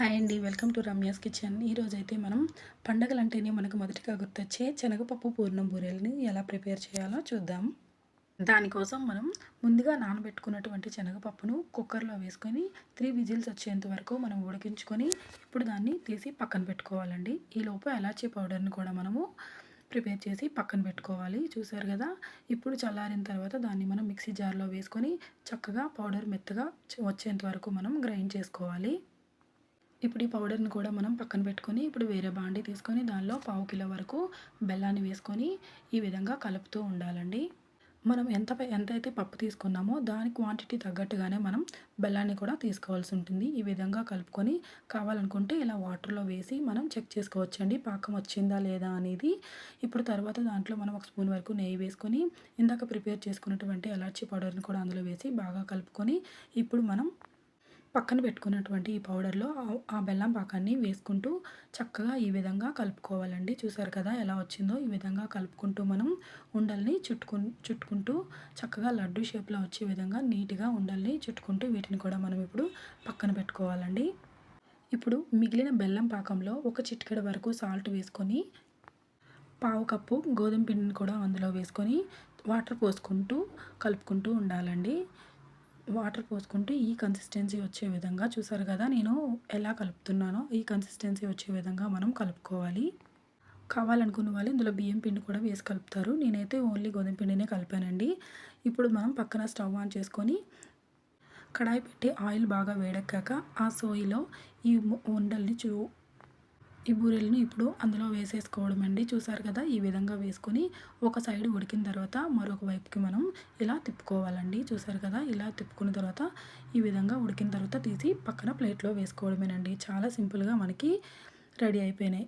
Hi అండి. Welcome to Ramya's kitchen. ఈరోజు అయితే మనం పండగలు అంటేనే మనకు మొదటిగా గుర్తొచ్చే శనగపప్పు పూర్ణం బూరెల్ని ఎలా ప్రిపేర్ చేయాలో చూద్దాం. దానికోసం మనం ముందుగా నానబెట్టుకున్నటువంటి శనగపప్పును కుక్కర్లో వేసుకొని త్రీ విజిల్స్ వచ్చేంత వరకు మనం ఉడికించుకొని ఇప్పుడు దాన్ని తీసి పక్కన పెట్టుకోవాలండి. ఈలోపు ఎలాచీ పౌడర్ని కూడా మనము ప్రిపేర్ చేసి పక్కన పెట్టుకోవాలి. చూసారు కదా? ఇప్పుడు చల్లారిన తర్వాత దాన్ని మనం మిక్సీ జార్లో వేసుకొని చక్కగా పౌడర్ మెత్తగా వచ్చేంత వరకు మనం గ్రైండ్ చేసుకోవాలి. ఇప్పుడు ఈ పౌడర్ని కూడా మనం పక్కన పెట్టుకొని ఇప్పుడు వేరే బాండి తీసుకొని దానిలో పావు కిలో వరకు బెల్లాన్ని వేసుకొని ఈ విధంగా కలుపుతూ ఉండాలండి. మనం ఎంత ఎంత అయితే పప్పు తీసుకున్నామో దాని క్వాంటిటీ తగ్గట్టుగానే మనం బెల్లాన్ని కూడా తీసుకోవాల్సి ఉంటుంది. ఈ విధంగా కలుపుకొని కావాలనుకుంటే ఇలా వాటర్లో వేసి మనం చెక్ చేసుకోవచ్చండి. పాకం వచ్చిందా లేదా అనేది. ఇప్పుడు తర్వాత దాంట్లో మనం ఒక స్పూన్ వరకు నెయ్యి వేసుకొని ఇందాక ప్రిపేర్ చేసుకున్నటువంటి ఎలాచీ పౌడర్ని కూడా అందులో వేసి బాగా కలుపుకొని ఇప్పుడు మనం పక్కన పెట్టుకున్నటువంటి ఈ పౌడర్లో ఆ బెల్లం పాకాన్ని వేసుకుంటూ చక్కగా ఈ విధంగా కలుపుకోవాలండి. చూసారు కదా ఎలా వచ్చిందో? ఈ విధంగా కలుపుకుంటూ మనం ఉండల్ని చుట్టుకు చుట్టుకుంటూ చక్కగా లడ్డు షేప్లో వచ్చే విధంగా నీట్గా ఉండల్ని చుట్టుకుంటూ వీటిని కూడా మనం ఇప్పుడు పక్కన పెట్టుకోవాలండి. ఇప్పుడు మిగిలిన బెల్లం పాకంలో ఒక చిటికెడ వరకు సాల్ట్ వేసుకొని పావు కప్పు గోధుమ పిండిని కూడా అందులో వేసుకొని వాటర్ పోసుకుంటూ కలుపుకుంటూ ఉండాలండి. వాటర్ పోసుకుంటే ఈ కన్సిస్టెన్సీ వచ్చే విధంగా చూసారు కదా నేను ఎలా కలుపుతున్నానో ఈ కన్సిస్టెన్సీ వచ్చే విధంగా మనం కలుపుకోవాలి. కావాలనుకున్న వాళ్ళు ఇందులో బియ్యం పిండి కూడా వేసి కలుపుతారు. నేనైతే ఓన్లీ గోధుమ పిండినే కలిపానండి. ఇప్పుడు మనం పక్కన స్టవ్ ఆన్ చేసుకొని కడాయి పెట్టి ఆయిల్ బాగా వేడెక్కాక ఆ సోయిలో ఈ ఉండల్ని చూ ఈ బూరెలను ఇప్పుడు అందులో వేసేసుకోవడం అండి చూసారు కదా ఈ విధంగా వేసుకొని ఒక సైడ్ ఉడికిన తర్వాత మరొక వైపుకి మనం ఇలా తిప్పుకోవాలండి. చూసారు కదా ఇలా తిప్పుకున్న తర్వాత ఈ విధంగా ఉడికిన తర్వాత తీసి పక్కన ప్లేట్లో వేసుకోవడమేనండి. చాలా సింపుల్గా మనకి రెడీ అయిపోయినాయి.